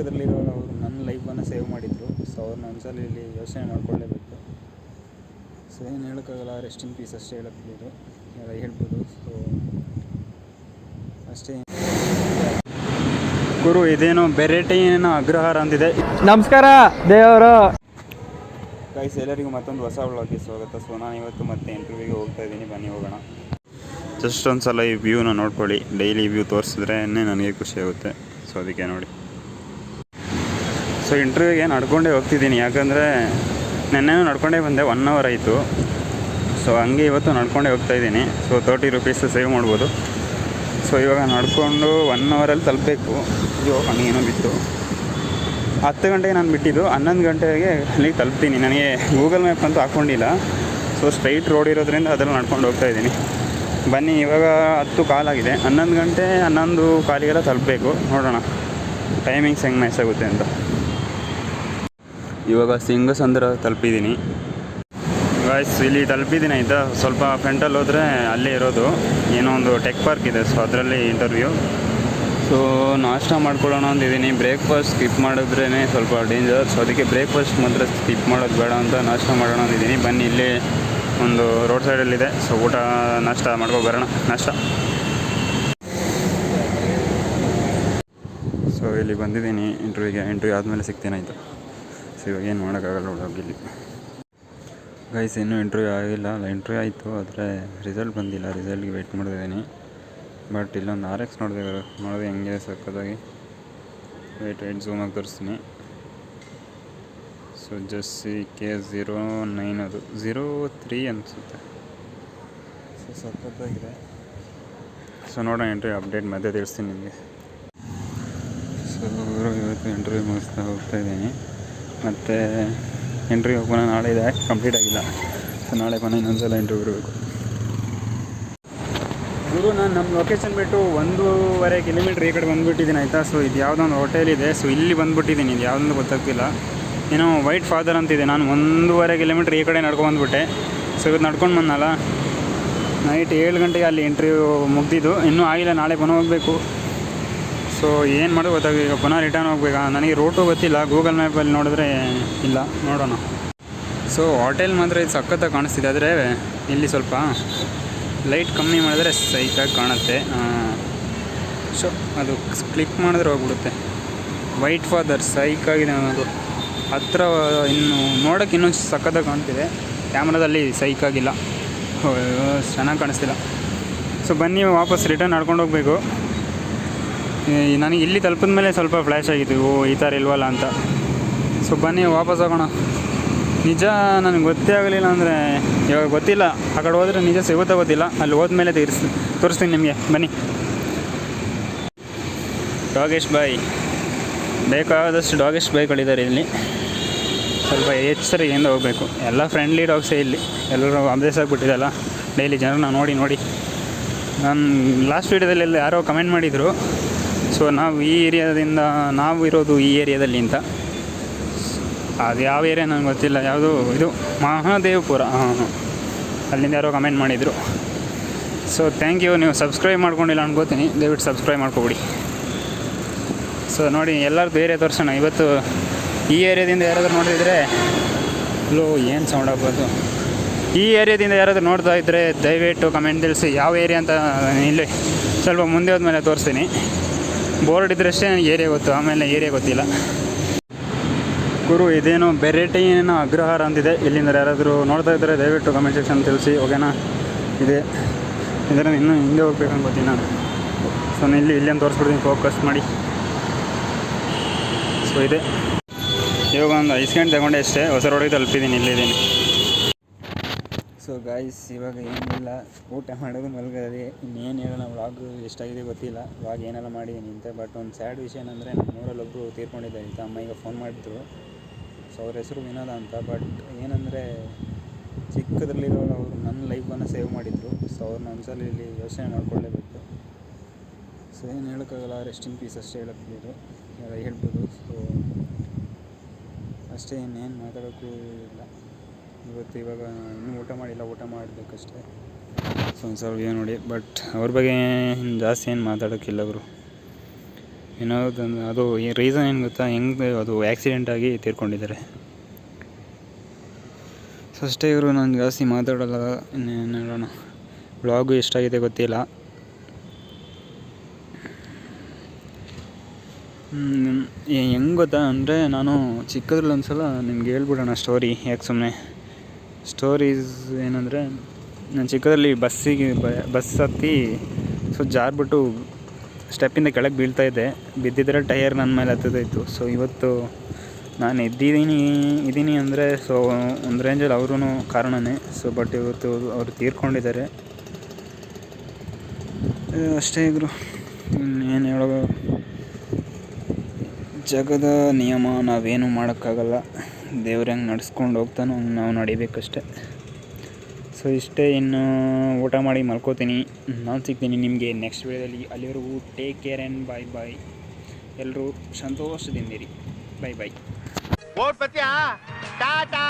ಚಿಕ್ಕದ್ರಲ್ಲಿರುವಾಗ ಅವರು ನನ್ನ ಲೈಫನ್ನು ಸೇವ್ ಮಾಡಿದರು. ಸೊ ಅವ್ರನ್ನ ಒಂದ್ಸಲ ಇಲ್ಲಿ ಯೋಚನೆ ಮಾಡ್ಕೊಳ್ಳೇಬೇಕು. ಸೊ ಏನು ಹೇಳೋಕ್ಕಾಗಲ್ಲ ರೆಸ್ಟ್ ಇನ್ ಪೀಸ್ ಅಷ್ಟೇ ಹೇಳೋಕ್ಕಿದ್ದು ಎಲ್ಲ ಹೇಳ್ಬೋದು. ಸೊ ಅಷ್ಟೇ. ಗುರು ಇದೇನೋ ಏನೋ ಅಗ್ರಹಾರ ಅಂದಿದೆ. ನಮಸ್ಕಾರ ದೇವರು. ಗೈಸ್ ಎಲ್ಲರಿಗೂ ಮತ್ತೊಂದು ಹೊಸ ವ್ಲಾಗ್ಗೆ ಸ್ವಾಗತ. ಸೊ ನಾನು ಇವತ್ತು ಮತ್ತೆ ಇಂಟರ್ವ್ಯೂಗೆ ಹೋಗ್ತಾ ಇದ್ದೀನಿ. ಬನ್ನಿ ಹೋಗೋಣ. ಜಸ್ಟ್ ಒಂದು ಸಲ ಈ ವ್ಯೂನ ನೋಡ್ಕೊಳ್ಳಿ. ಡೈಲಿ ವ್ಯೂ ತೋರಿಸಿದ್ರೆ ನನಗೆ ಖುಷಿ ಆಗುತ್ತೆ. ಸೊ ಅದಕ್ಕೆ ನೋಡಿ. ಸೊ ಇಂಟರ್ವ್ಯೂಗೆ ನಡ್ಕೊಂಡೇ ಹೋಗ್ತಿದ್ದೀನಿ. ಯಾಕಂದರೆ ನೆನ್ನೆನೂ ನಡ್ಕೊಂಡೇ ಬಂದೆ. ಒನ್ ಅವರ್ ಆಯಿತು. ಸೊ ಹಂಗೆ ಇವತ್ತು ನಡ್ಕೊಂಡೇ ಹೋಗ್ತಾ ಇದ್ದೀನಿ. ಸೊ ತರ್ಟಿ ರುಪೀಸ್ ಸೇವ್ ಮಾಡ್ಬೋದು. ಸೊ ಇವಾಗ ನಡ್ಕೊಂಡು ಒನ್ ಅವರಲ್ಲಿ ತಲುಪಬೇಕು. ಅಯ್ಯೋ ಹಂಗೇನೋ ಬಿತ್ತು. ಹತ್ತು ಗಂಟೆಗೆ ನಾನು ಬಿಟ್ಟಿದ್ದು. ಹನ್ನೊಂದು ಗಂಟೆಗೆ ಅಲ್ಲಿಗೆ ತಲುಪ್ತೀನಿ. ನನಗೆ ಗೂಗಲ್ ಮ್ಯಾಪ್ ಅಂತೂ ಹಾಕ್ಕೊಂಡಿಲ್ಲ ಸೊ ಸ್ಟ್ರೈಟ್ ರೋಡ್ ಇರೋದ್ರಿಂದ ಅದರಲ್ಲಿ ನಡ್ಕೊಂಡು ಹೋಗ್ತಾ ಇದ್ದೀನಿ. ಬನ್ನಿ, ಇವಾಗ ಹತ್ತು ಕಾಲಾಗಿದೆ ಹನ್ನೊಂದು ಗಂಟೆ ಹನ್ನೊಂದು ಕಾಲಿಗೆಲ್ಲ ತಲುಪಬೇಕು. ನೋಡೋಣ. ಟೈಮಿಂಗ್ಸ್ ಹೆಂಗೆ ಮ್ಯಾಚ್ ಆಗುತ್ತೆ ಅಂತ. ಇವಾಗ ಸಿಂಗಸಂದ್ರ ತಲುಪಿದ್ದೀನಿ. ಗಾಯ್ಸ್ ಇಲ್ಲಿ ತಲುಪಿದ್ದೀನಿ ಆಯಿತಾ? ಸ್ವಲ್ಪ ಫ್ರೆಂಟಲ್ಲಿ ಹೋದರೆ ಅಲ್ಲೇ ಇರೋದು. ಏನೋ ಒಂದು ಟೆಕ್ ಪಾರ್ಕ್ ಇದೆ ಸೊ ಅದರಲ್ಲಿ ಇಂಟರ್ವ್ಯೂ ಸೊ ನಾಷ್ಟ ಮಾಡ್ಕೊಳ್ಳೋಣ ಅಂದಿದ್ದೀನಿ. ಬ್ರೇಕ್ಫಾಸ್ಟ್ ಸ್ಕಿಪ್ ಮಾಡಿದ್ರೇ ಸ್ವಲ್ಪ ಡೇಂಜರ್ ಸೊ ಅದಕ್ಕೆ ಬ್ರೇಕ್ಫಾಸ್ಟ್ ಮಾತ್ರ ಸ್ಕಿಪ್ ಮಾಡೋದು ಬೇಡ ಅಂತ ನಾಷ್ಟ ಮಾಡೋಣ ಅಂತಿದ್ದೀನಿ ಬನ್ನಿ ಇಲ್ಲಿ ಒಂದು ರೋಡ್ ಸೈಡಲ್ಲಿದೆ ಸೊ ಊಟ ನಾಷ್ಟ ಮಾಡ್ಕೊ ಬರೋಣ. ನಾಷ್ಟ. ಸೊ ಇಲ್ಲಿ ಬಂದಿದ್ದೀನಿ ಇಂಟರ್ವ್ಯೂಗೆ ಇಂಟರ್ವ್ಯೂ ಆದಮೇಲೆ ಸಿಗ್ತೇನೆ ಆಯಿತು? ಸೊ ಇವಾಗ ಏನು ಮಾಡೋಕ್ಕಾಗಲ್ಲ ಹೋಗಿಲ್ಲಿ ಗೈಸ್ ಇನ್ನೂ ಇಂಟರ್ವ್ಯೂ ಆಗಿಲ್ಲ. ಅಲ್ಲ ಇಂಟರ್ವ್ಯೂ ಆಯಿತು, ಆದರೆ ರಿಸಲ್ಟ್ ಬಂದಿಲ್ಲ. ರಿಸಲ್ಟ್ಗೆ ವೆಯ್ಟ್ ಮಾಡ್ತಿದ್ದೀನಿ ಬಟ್ ಇಲ್ಲೊಂದು ಆರ್ ಎಕ್ಸ್ ನೋಡಿದೆ ನೋಡಿದೆ ಹೆಂಗೆ ಸಕ್ಕತ್ತಾಗಿ ವೆಯ್ಟ್ ವೆಯ್ಟ್ ಝೂಮಾಗಿ ತೋರಿಸ್ತೀನಿ ಸೊ ಜಸ್ಸಿ ಕೆ ಝೀರೋ ನೈನ್ ಅದು. ಝೀರೋ ತ್ರೀ ಅನಿಸುತ್ತೆ. ಸೊ ಸಕ್ಕತ್ತಾಗಿದೆ ಸೊ ನೋಡೋಣ ಇಂಟರ್ವ್ಯೂ ಅಪ್ಡೇಟ್ ಮತ್ತೆ ತಿಳಿಸ್ತೀನಿ ನಿಮಗೆ. ಸೊ ಇವತ್ತು ಇಂಟರ್ವ್ಯೂ ಮುಗಿಸ್ತಾ ಹೋಗ್ತಾ ಇದ್ದೀನಿ. ಮತ್ತು ಇಂಟರ್ವ್ಯೂ ಹೋಗೋಣ. ನಾಳೆ ಇದೆ. ಕಂಪ್ಲೀಟ್ ಆಗಿಲ್ಲ. ಸೊ ನಾಳೆ ಕೊನೆ ಇನ್ನೊಂದು ಸಲ ಇಂಟರ್ವ್ಯೂ ಇರಬೇಕು ಗುರು, ನಾನು ನಮ್ಮ ಲೊಕೇಶನ್ ಬಿಟ್ಟು ಒಂದೂವರೆ ಕಿಲೋಮೀಟ್ರ್ ಈ ಕಡೆ ಬಂದುಬಿಟ್ಟಿದ್ದೀನಿ, ಆಯಿತಾ? ಸೊ ಇದು ಯಾವುದೋ ಒಂದು ಹೋಟೆಲ್ ಇದೆ. ಸೊ ಇಲ್ಲಿ ಬಂದುಬಿಟ್ಟಿದ್ದೀನಿ. ಇದು ಯಾವುದೊಂದು ಗೊತ್ತಾಗ್ತಿಲ್ಲ. ಏನೋ ವೈಟ್ ಫಾದರ್ ಅಂತಿದೆ. ನಾನು ಒಂದೂವರೆ ಕಿಲೋಮೀಟ್ರ್ ಈ ಕಡೆ ನಡ್ಕೊಂಡ್ಬಂದ್ಬಿಟ್ಟೆ ಸೊ ಇವತ್ತು ನಡ್ಕೊಂಡು ಬಂದಲ್ಲ ನೈಟ್ ಏಳು ಗಂಟೆಗೆ ಅಲ್ಲಿ ಇಂಟರ್ವ್ಯೂ ಮುಗ್ದಿದ್ದು. ಇನ್ನೂ ಆಗಿಲ್ಲ. ನಾಳೆ ಪುನಃ ಹೋಗಬೇಕು. ಸೊ ಏನು ಮಾಡೋದು ಗೊತ್ತಾಗ ಈಗ ಪುನಃ ರಿಟರ್ನ್ ಹೋಗ್ಬೇಕಾ. ನನಗೆ ರೂಟು ಗೊತ್ತಿಲ್ಲ. ಗೂಗಲ್ ಮ್ಯಾಪಲ್ಲಿ ನೋಡಿದ್ರೆ ಇಲ್ಲ. ನೋಡೋಣ. ಸೊ ಹೋಟೆಲ್ ಮಾತ್ರ ಇದು ಸಖತ್ತಾಗಿ ಕಾಣಿಸ್ತಿದೆ. ಆದರೆ, ಇಲ್ಲಿ ಸ್ವಲ್ಪ ಲೈಟ್ ಕಮ್ಮಿ ಮಾಡಿದ್ರೆ ಸೈಟಾಗಿ ಕಾಣುತ್ತೆ. ಸೊ ಅದು ಕ್ಲಿಕ್ ಮಾಡಿದ್ರೆ ಹೋಗ್ಬಿಡುತ್ತೆ. ವೈಟ್ ಫಾದರ್ ಸೈಕಾಗಿದೆ ಅನ್ನೋದು. ಹತ್ರ, ಇನ್ನು ನೋಡೋಕೆ ಇನ್ನೊಂದು ಸಖತ್ತಾಗಿ ಕಾಣ್ತಿದೆ. ಕ್ಯಾಮ್ರಾದಲ್ಲಿ ಸೈಕಾಗಿಲ್ಲ ಚೆನ್ನಾಗಿ ಕಾಣಿಸ್ತಿಲ್ಲ. ಸೊ ಬನ್ನಿ, ವಾಪಸ್ ರಿಟರ್ನ್ ನಡ್ಕೊಂಡು ಹೋಗಬೇಕು. ನನಗೆ ಇಲ್ಲಿ ತಲುಪಿದ ಮೇಲೆ ಸ್ವಲ್ಪ ಫ್ಲ್ಯಾಶ್ ಆಗಿತ್ತು. ಓ, ಈ ಥರ ಇಲ್ವಲ್ಲ ಅಂತ. ಸೊ ಬನ್ನಿ, ವಾಪಸ್ ಹೋಗೋಣ ನಿಜ ನನಗೆ ಗೊತ್ತೇ ಆಗಲಿಲ್ಲ ಅಂದರೆ, ಇವಾಗ ಗೊತ್ತಿಲ್ಲ. ಆ ಕಡೆ ಹೋದರೆ ನಿಜ ಸಿಗುತ್ತಾ ಗೊತ್ತಿಲ್ಲ. ಅಲ್ಲಿ ಹೋದ್ಮೇಲೆ ತೀರಿಸ್, ತೋರಿಸ್ತೀನಿ ನಿಮಗೆ. ಬನ್ನಿ. ಡಾಗೇಶ್ ಬಾಯ್. ಬೇಕಾದಷ್ಟು ಡಾಗೇಶ್ ಬಾಯ್ಗಳಿದ್ದಾರೆ ಇಲ್ಲಿ. ಸ್ವಲ್ಪ ಎಚ್ಚರಿಕೆಯಿಂದ ಹೋಗಬೇಕು. ಎಲ್ಲ ಫ್ರೆಂಡ್ಲಿ ಡಾಗ್ಸೇ ಇಲ್ಲಿ. ಎಲ್ಲರೂ ಅಭ್ಯಾಸ ಆಗಿಬಿಟ್ಟಿದ್ದಲ್ಲ ಡೈಲಿ ಜನರನ್ನ ನೋಡಿ ನೋಡಿ. ನಾನು ಲಾಸ್ಟ್ ವೀಡಿಯೋದಲ್ಲಿ ಯಾರೋ ಕಮೆಂಟ್ ಮಾಡಿದರು. ಸೊ ನಾವು ಈ ಏರಿಯಾದಿಂದ ನಾವು ಇರೋದು ಈ ಏರಿಯಾದಲ್ಲಿ ಅಂತ. ಅದು ಯಾವ ಏರಿಯಾ ನನಗೆ ಗೊತ್ತಿಲ್ಲ, ಯಾವುದು ಇದು ಮಹಾದೇವಪುರ. ಹಾಂ ಅಲ್ಲಿಂದ ಯಾರೋ ಕಮೆಂಟ್ ಮಾಡಿದರು. ಸೊ ಥ್ಯಾಂಕ್ ಯು ನೀವು ಸಬ್ಸ್ಕ್ರೈಬ್ ಮಾಡ್ಕೊಂಡಿಲ್ಲ ಅನ್ಕೋತೀನಿ ದಯವಿಟ್ಟು ಸಬ್ಸ್ಕ್ರೈಬ್ ಮಾಡ್ಕೊಬಿಡಿ. ಸೊ ನೋಡಿ ಎಲ್ಲರದ್ದು ಏರಿಯಾ ತೋರಿಸೋಣ. ಇವತ್ತು ಈ ಏರಿಯಾದಿಂದ ಯಾರಾದರೂ ನೋಡಿದರೆ ಲೋ, ಏನು ಸೌಂಡ್ ಆಗ್ಬೋದು. ಈ ಏರಿಯಾದಿಂದ ಯಾರಾದರೂ ನೋಡ್ತಾ ಇದ್ದರೆ ದಯವಿಟ್ಟು ಕಮೆಂಟ್ ತಿಳಿಸಿ. ಯಾವ ಏರಿಯಾ ಅಂತ ಇಲ್ಲಿ ಸ್ವಲ್ಪ ಮುಂದೆ ಹೋದ್ಮೇಲೆ ತೋರಿಸ್ತೀನಿ. ಬೋರ್ಡ್ ಇದ್ರಷ್ಟೇ ನನಗೆ ಏರಿಯಾ ಗೊತ್ತು, ಆಮೇಲೆ ಏರಿಯಾ ಗೊತ್ತಿಲ್ಲ. ಗುರು, ಇದೇನೋ ಬೆರಟಿನ ಅಗ್ರಹಾರ ಅಂತಿದೆ ಇಲ್ಲಿಂದ ಯಾರಾದರೂ ನೋಡ್ತಾ ಇದ್ದರೆ ದಯವಿಟ್ಟು ಕಮೆಂಟ್ ಸೆಕ್ಷನ್ ತಿಳಿಸಿ ಓಕೆನಾ ಇದೆ. ಇದರ ಇನ್ನೂ ಹಿಂದೆ ಹೋಗ್ಬೇಕಂತ ನಾನು ಸೊ ನಾನು ಇಲ್ಲಿ, ಇಲ್ಲೇ ತೋರಿಸ್ಬಿಡ್ತೀನಿ ಫೋಕಸ್ ಮಾಡಿ. ಸೊ ಇದೆ. ಇವಾಗ ಒಂದು ಐಸ್ ಕ್ಯಾಂಡ್ ತಗೊಂಡೆ ಅಷ್ಟೇ. ಹೊಸ ರೋಡಿಗೆ ತಲುಪಿದ್ದೀನಿ ಇಲ್ಲಿದ್ದೀನಿ ಸೊ ಗಾಯ್ಸ್ ಇವಾಗ ಏನಿಲ್ಲ, ಊಟ ಮಾಡೋದು ಮಲಗೋದೇ. ಇನ್ನೇನು ಹೇಳೋಣ ವ್ಲಾಗ್ ಎಷ್ಟಾಗಿದೆ ಗೊತ್ತಿಲ್ಲ. ಇವಾಗ ಏನೆಲ್ಲ ಮಾಡಿದ್ದೀನಿ ಅಂತ ಬಟ್ ಒಂದು ಸ್ಯಾಡ್ ವಿಷಯ ಏನಂದರೆ ನಮ್ಮ ಊರಲ್ಲೊಬ್ಬರು ತೀರ್ಕೊಂಡಿದ್ದಾರೆ ಅಂತ, ಅಮ್ಮ ಈಗ ಫೋನ್ ಮಾಡಿದ್ರು. ಸೊ ಅವ್ರ ಹೆಸರು ವಿನೋದ ಅಂತ ಬಟ್ ಏನಂದರೆ ಚಿಕ್ಕದ್ರಲ್ಲಿರೋ ಅವರು ನನ್ನ ಲೈಫನ್ನು ಸೇವ್ ಮಾಡಿದರು. ಸೊ ಅವ್ರನ್ನ ಒಂದ್ಸಲ ಇಲ್ಲಿ ಯೋಚನೆ ಮಾಡ್ಕೊಳ್ಳೇಬೇಕು. ಸೊ ಏನು ಹೇಳೋಕ್ಕಾಗಲ್ಲ ರೆಸ್ಟ್ ಇನ್ ಪೀಸ್ ಅಷ್ಟೇ ಎಲ್ಲ ಹೇಳ್ಬೋದು. ಸೊ ಅಷ್ಟೇ, ಇನ್ನೇನು ಮಾತಾಡೋಕ್ಕೂ ಇಲ್ಲ. ಇವತ್ತು ಇವಾಗ ಇನ್ನೂ ಊಟ ಮಾಡಿಲ್ಲ, ಊಟ ಮಾಡಬೇಕಷ್ಟೇ. ಸೊ ಒಂದು ಸ್ವಲ್ಪ ನೋಡಿ ಬಟ್ ಅವ್ರ ಬಗ್ಗೆ ಇನ್ನು ಜಾಸ್ತಿ ಏನು ಮಾತಾಡೋಕ್ಕಿಲ್ಲ ಅವರು ಏನೋ ಅದು ರೀಸನ್ ಏನು ಗೊತ್ತಾ, ಹೆಂಗೆ ಅದು ಆ್ಯಕ್ಸಿಡೆಂಟ್ ಆಗಿ ತೀರ್ಕೊಂಡಿದ್ದಾರೆ. ಸೊ ಅಷ್ಟೇ ಇವರು ನಾನು ಜಾಸ್ತಿ ಮಾತಾಡಲ್ಲ ಇನ್ನೇನು ಹೇಳೋಣ ಬ್ಲಾಗು ಎಷ್ಟಾಗಿದೆ ಗೊತ್ತಿಲ್ಲ. ಹೆಂಗೆ ಗೊತ್ತಾ, ಅಂದರೆ ನಾನು ಚಿಕ್ಕದ್ರಲ್ಲಿ ಒಂದು ಸಲ ನಿಮ್ಗೆ ಹೇಳ್ಬಿಡೋಣ ಸ್ಟೋರಿ ಯಾಕೆ ಸುಮ್ಮನೆ ಸ್ಟೋರೀಸ್ ಏನಂದರೆ, ನಾನು ಚಿಕ್ಕದಲ್ಲಿ ಬಸ್ಸಿಗೆ ಬಸ್ ಹತ್ತಿ ಸೊ ಜಾರ್ಬಿಟ್ಟು ಸ್ಟೆಪ್ಪಿಂದ ಕೆಳಗೆ ಬೀಳ್ತಾಯಿದ್ದೆ ಬಿದ್ದಿದ್ದರೆ ಟೈರ್ ನನ್ನ ಮೇಲೆ ಹತ್ತದಾಯಿತು ಸೊ ಇವತ್ತು ನಾನು ಇದ್ದೀನಿ ಇದ್ದೀನಿ ಅಂದರೆ ಸೊ ಒಂದು ರೇಂಜಲ್ಲಿ ಅವ್ರೂ ಕಾರಣನೇ. ಸೊ ಬಟ್ ಇವತ್ತು ಅವರು ತೀರ್ಕೊಂಡಿದ್ದಾರೆ. ಅಷ್ಟೇ ಇದ್ರು ಇನ್ನೇನು ಹೇಳೋ ಜಗದ ನಿಯಮ ನಾವೇನು ಮಾಡೋಕ್ಕಾಗಲ್ಲ. ದೇವ್ರ ಹೆಂಗೆ ನಡ್ಸ್ಕೊಂಡು ಹೋಗ್ತಾನೋ ಹಂಗೆ ನಾವು ನಡಿಬೇಕಷ್ಟೆ. ಸೊ ಇಷ್ಟೇ ಇನ್ನು ಊಟ ಮಾಡಿ ಮಲ್ಕೋತೀನಿ. ನಾನು ಸಿಗ್ತೀನಿ ನಿಮಗೆ ನೆಕ್ಸ್ಟ್ ವೀಡಿಯೋದಲ್ಲಿ. ಅಲ್ಲಿವರೆಗೂ take care and bye bye ಎಲ್ಲರೂ ಸಂತೋಷದಿಂದಿರಿ ಬಾಯ್ ಬಾಯ್ ಟಾಟಾ!